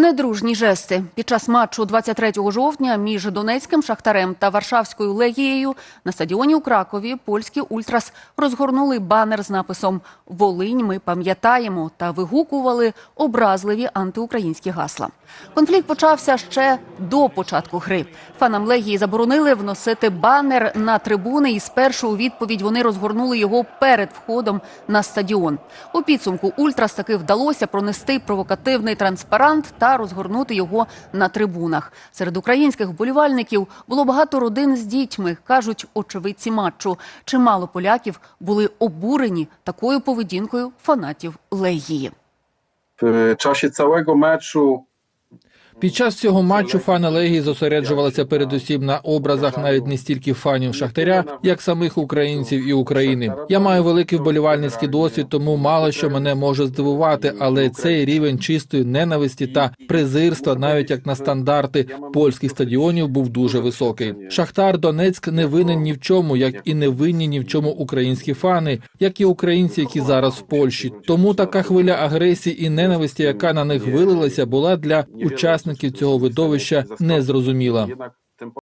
Недружні жести під час матчу 23 жовтня між Донецьким шахтарем та Варшавською легією на стадіоні у Кракові польські ультрас розгорнули банер з написом Волинь. Ми пам'ятаємо та вигукували образливі антиукраїнські гасла. Конфлікт почався ще до початку гри. Фанам легії заборонили вносити банер на трибуни, і спершу у відповідь вони розгорнули його перед входом на стадіон. У підсумку ультрас таки вдалося пронести провокативний транспарант та розгорнути його на трибунах. Серед українських вболівальників було багато родин з дітьми, кажуть очевидці матчу. Чимало поляків були обурені такою поведінкою фанатів легії. В часі цілого meczu Під час цього матчу фани Легії зосереджувалися передусім на образах навіть не стільки фанів Шахтаря, як самих українців і України. Я маю великий вболівальницький досвід, тому мало що мене може здивувати, але цей рівень чистої ненависті та презирства, навіть як на стандарти польських стадіонів, був дуже високий. Шахтар Донецьк не винен ні в чому, як і не винні ні в чому українські фани, як і українці, які зараз в Польщі. Тому така хвиля агресії і ненависті, яка на них вилилася, була для учасників цього видовища незрозуміла. jednak